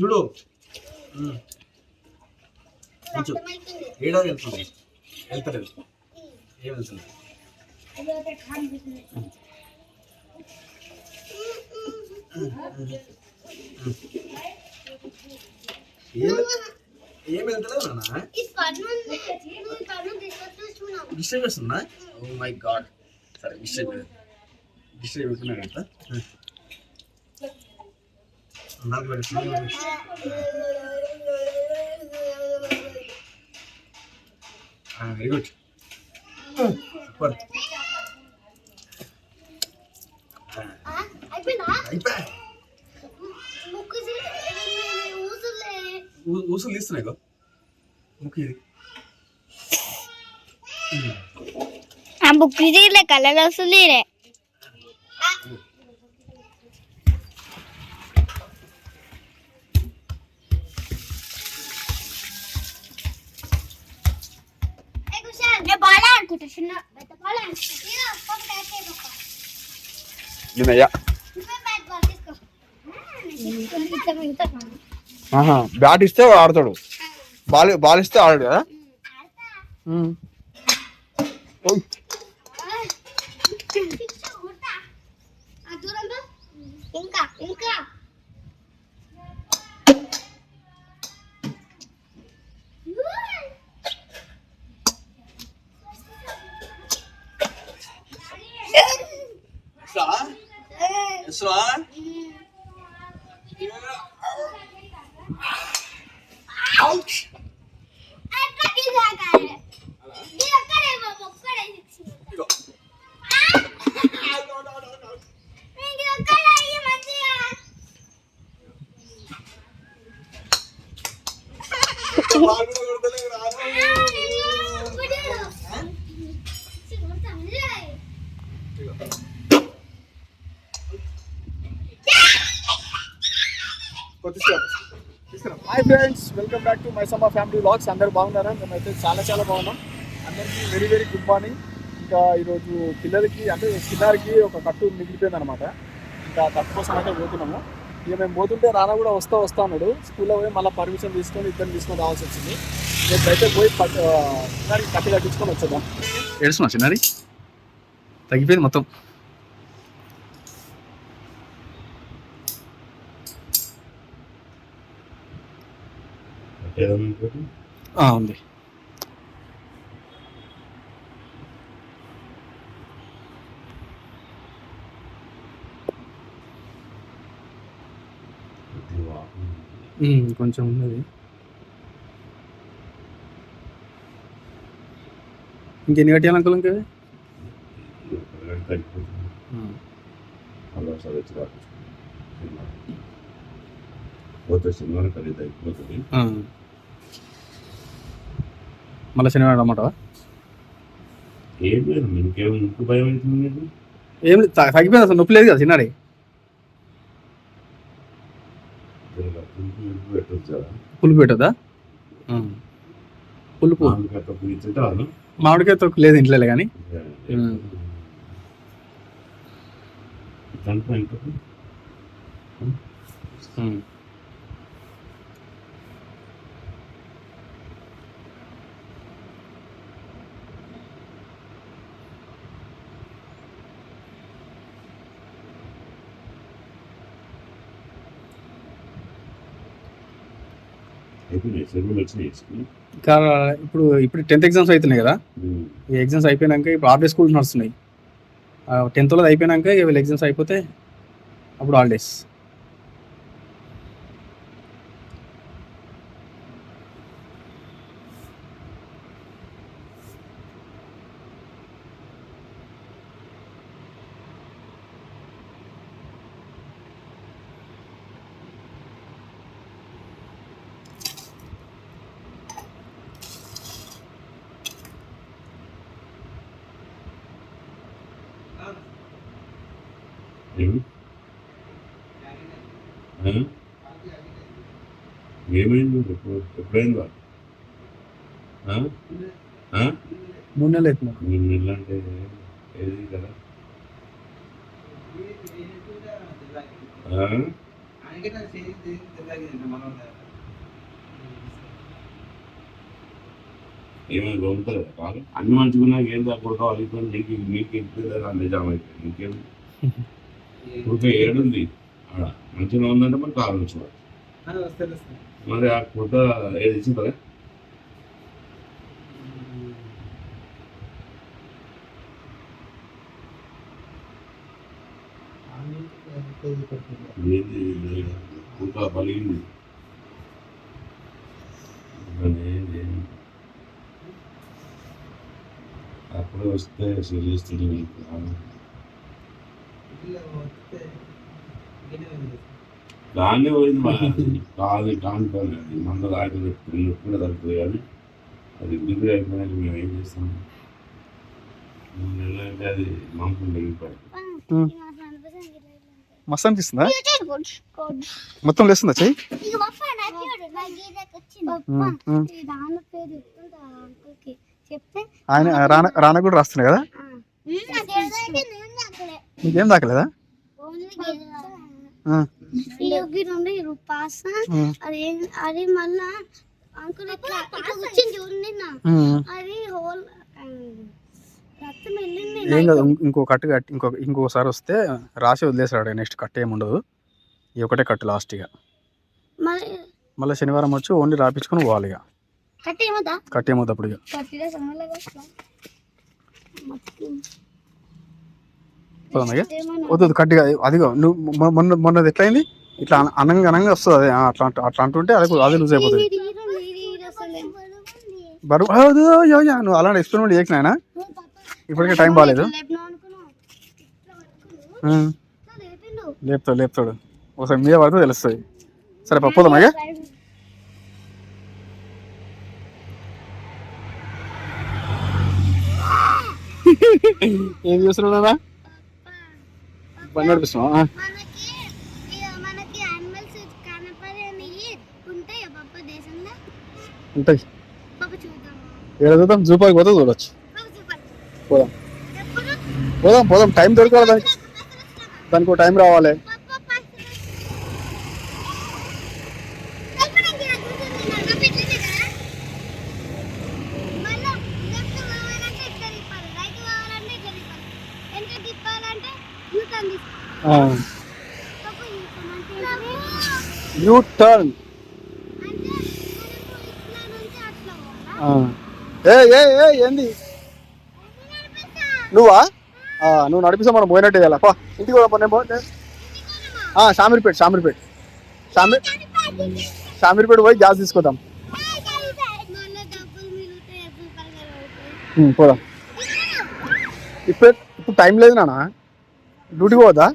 చూడు. కొంచెం ఏడో వెళ్తుంది. వెళ్తలేదు. ఏం వెళ్తుంది? ఏం ఏం వెళ్తలేదు నాన్న? డిస్టర్బ్ చేస్తుందా? Oh my god. సరే డిస్టర్బ్ డిస్టర్బ్ పెడుతున్నా కదా నాకు పెడుతున్నా వెరీ గుడ్ సూపర్ ఊసులు తీస్తున్నాయి ముక్కు ఇది ఆ బుక్ తీయలే కలర్ వస్తుంది చిన్న బ్యాట్ ఇస్తే ఆడతాడు. బాల్ బాల్ ఇస్తే ఆడాడు కదా ఉమ్. ఓయ్. ఇంకా ఇంకా ఎస్రా ఎస్రా ఇగో బాల్ కూడా కొడతలేదు రాను. ఇగో. Hi friends welcome back to my Samma family vlogs అందరు బాగున్నారా? మేమైతే చాలా చాలా బాగున్నాం. అందరికీ వెరీ వెరీ గుడ్ మార్నింగ్ ఇంకా ఈరోజు పిల్లలకి అంటే చిన్నారికి ఒక కట్టు మిగిలిపోయింది అనమాట ఇంకా కట్టు కోసం అయితే పోతున్నాము. ఇక మేము పోతుంటే రానా కూడా వస్తా వస్తా అన్నాడు. స్కూల్లో పోయి మళ్ళీ పర్మిషన్ తీసుకొని ఇద్దరు తీసుకొని రావాల్సి వచ్చింది. రేపైతే పోయి పట్టు చిన్నారికి కట్టు కట్టించుకొని వచ్చేద్దాం. ఏడుస్తున్నా చిన్నది తగ్గిపోయింది మొత్తం. ఉంది. కొంచెం ఉన్నది. ఇంకెన్ని కట్టాలి అంకుల్ ఇంకా? అయిపోతుంది. మళ్ళీ శనివారం రమ్మంటావా? ఏం లేదు ఇంకేం భయం అవుతుంది ఏం తగ్గిపోయింది అసలు నొప్పి లేదు కదా చిన్నారి పులుపు విలుపు పెట్టొచ్చు కదా. పులుపు పెట్టదా పులుపు. మామిడికాయ తొక్కు లేదు ఇంట్లో కానీ. ఉమ్. అయిపోయినాయి. సెలవులు వచ్చినాయి స్కూల్ ఇంకా ఇప్పుడు ఇప్పుడు టెన్త్ ఎగ్జామ్స్ అవుతున్నాయి కదా. ఈ ఎగ్జామ్స్ అయిపోయినాక ఇప్పుడు హాలిడే స్కూల్స్ నడుస్తున్నాయి. టెన్త్లో అయిపోయినాక వీళ్ళ ఎగ్జామ్స్ అయిపోతే అప్పుడు హాలిడేస్ ఏమైంది? ఎప్పుడు ఎప్పుడైందా? మూడు నెలలు అవుతున్నారు మూడు నెలలు అంటే ఏది కదా? ఆ? ఏమైనా దొరుకుతుంది కాదు అన్ని మంచిగా ఏం తక్కువ అలిగిపోయి నీకు నీకు ఎక్కువ అయితే ఇప్పుడు ఏడుంది. ఆడ మంచిగా ఉందంటే మరి కారు వచ్చి మరి ఆ కుర్త ఏది ఇచ్చిందా ఏంది? కుర్త? అప్పుడే వస్తే మీకు దాన్ని పోయింది మా కాదు కానుకోవాలి అది మంద దాటి కూడా తగ్గుతుంది కానీ అది డిగ్రీ అయిపోయినాక మేము ఏం చేస్తాం? మూడు నెలలు అంటే అది మంపు మిగిలిపోయి మస్తు అనిపిస్తుందా మొత్తం లేస్తుందా చెయ్యి? ఆయన రాన రాన కూడా రాస్తున్నాయి కదా? నీకేం దాకలేదా? అది అది మళ్ళా అంకుల్ ఇట్లా ఇట్లా వచ్చింది చూడండి నా. ఉమ్. అది హోల్ రక్తం వెళ్ళింది ఏం కాదు ఇం- ఇంకో కట్టు కట్టి ఇంకో ఇంకోసారి వస్తే రాసి వదిలేసాడు నెక్స్ట్ కట్ ఏమి ఉండదు ఈ ఒకటే కట్టు లాస్ట్ ఇక. మళ్ళీ శనివారం వచ్చి ఓన్లీ రాపించుకొని పోవాలి ఇక. ఏమవుతా కట్ ఏమవుతుంది అప్పుడు ఇక. వద్దు కట్టిగా అదిగో నువ్వు మొన్న మొన్నది ఎట్లయింది? ఇట్లా అన- అనంగా అనంగా వస్తుంది అదే అట్లా అంటు- అట్లా అంటుంటే అది అది లూజ్ అయిపోతుంది బరువు నువ్వు అలాంటి ఎక్స్పెరిమెంట్ చేయకు నాయనా? ఇప్పటికే టైం బాగాలేదు లేపుతాడు లేపుతాడు. ఒకసారి మీద పడితే తెలుస్తుంది. సరే పప్పుదాం ఇక ఏం చూస్తున్నాడా యానిమల్స్ కనపడని ఉంటాయి ఏడ చూద్దాం. జూ పార్క్ పోతే చూడొచ్చు. పోదాం. పోదాం పోదాం. టైం దొరకాలి దానికి. దానికి టైం రావాలి. You turn. ఏ ఏ ఏ ఏంది? నువ్వా? ఆ, నువ్వు నడిపిస్తా మనం పోయినట్టు చేయాలి పా ఇంటికి పోదాం పో, నేను పో- నేను- ఆ, షామీర్పేట్ షామీర్పేట్ షామీర్ షామీర్పేట పోయి గ్యాస్ తీసుకుందాం పోదాం. ఇప్పుడు ఇప్పుడు టైం లేదు నాన్న. డ్యూటీకి పోదా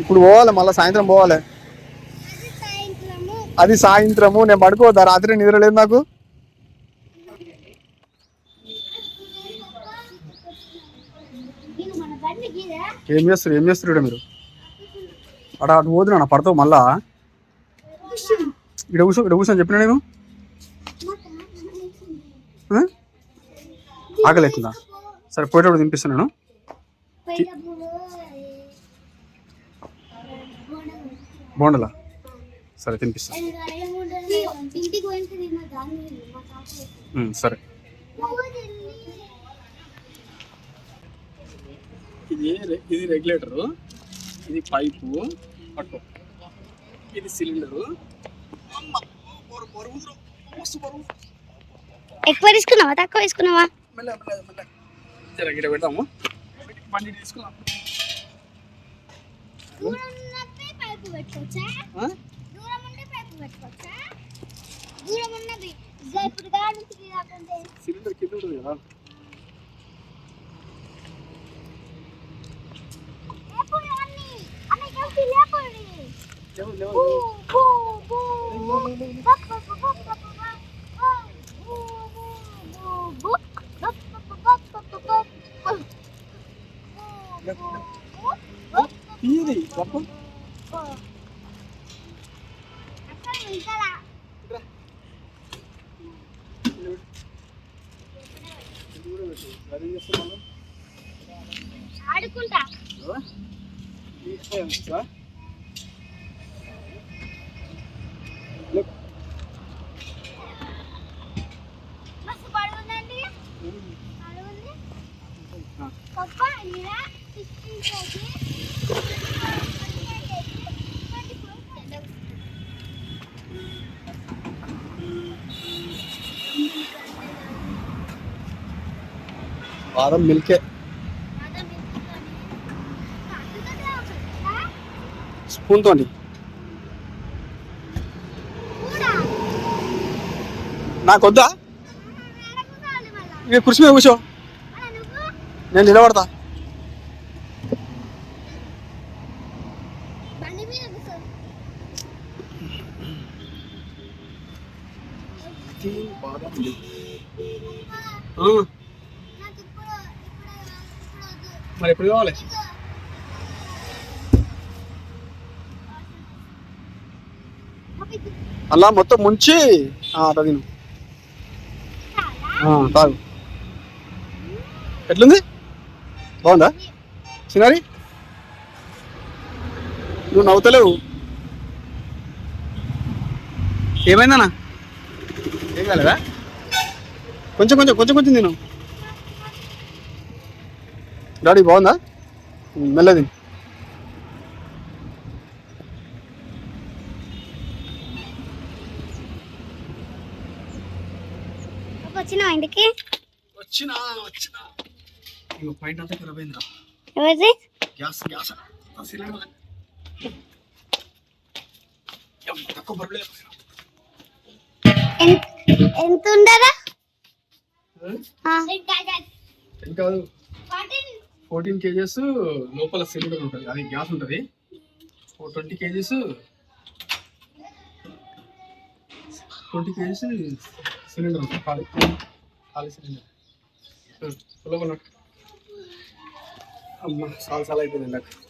ఇప్పుడు పోవాలి మళ్ళీ సాయంత్రం పోవాలి. అది సాయంత్రము నేను పడుకోవద్దా? రాత్రి నిద్ర లేదు నాకు. ఏం చేస్తారు ఏం చేస్తారు మీరు? అక్కడ అటు పోదు పడతావు మళ్ళా. ఇక్కడ కూర్చో ఇక్కడ కూర్చొని చెప్పినా నేను? ఆ? ఆకలి సరే పోయేటప్పుడు తినిపిస్తున్నాను బోండలా? సరే తినిపిస్తాను సరే. ఇది ఇది రెగ్యులేటరు ఇది పైపు పట్టు. ఇది సిలిండరు. ఎక్కువ తీసుకున్నావా తక్కువ తీసుకున్నావా? మెల్ల మెల్ల మెల్ల జర గిడ పెడదాము బండి తీసుకున్నాం దూరం ఉన్నది పైపు పెట్టుకోవచ్చా ఆ? దూరం ఉంటే పైపు పెట్టుకోవచ్చా దూరం ఉన్నది ఇదిగో ఇప్పుడు గాడి నుంచి రాకుంటే సిలిండర్ కింద ఉంటుంది కదా మళ్ళీ ఆడుకుంటా ఈ- ఏ, ఉంచుతా? బాదం మిల్కే బాదం మిల్క్తోని. అందుకనే అవుతుందా? స్పూన్ తోని కూడా. నాకు వద్దా మేడకు కావాలి మళ్ళా. ఇక కుర్చీ మీద కూర్చో. నేను నిలబడతా. బాదం నాకు ఇప్పుడు ఇప్పుడు ఇప్పుడు వద్దు. మరి ఎప్పుడు కావాలి? అలా మొత్తం ముంచి. ఆ, తాగు. ఎట్లుంది? బాగుందా? సినారి నువ్వు నవ్వుతలేవు. ఏమైందన్నా? ఏం కాలేదా? కొంచెం కొంచెం కొంచెం కొంచెం తిను. డాడీ బాగుందా? మెల్లది. వచ్చినావా ఇంటికి? వచ్చినా వచ్చినా. ఇగో పాయింట్ అంతా ఎవరిది? Gas gas. సిలిండర్ తక్కువ ఎంత ఎంత ఉండదా ఏం కాదు. ఫోర్టీన్ కేజెస్ లోపల సిలిండర్ ఉంటుంది. అది గ్యాస్ ఉంటుంది. Twenty kgs twenty kgs cylinder ఉంటుంది. ఖాళీ ఖాళీ సిలిండర్. లోపల. అమ్మ చాలా చాలా అయిపోయింది నాకు.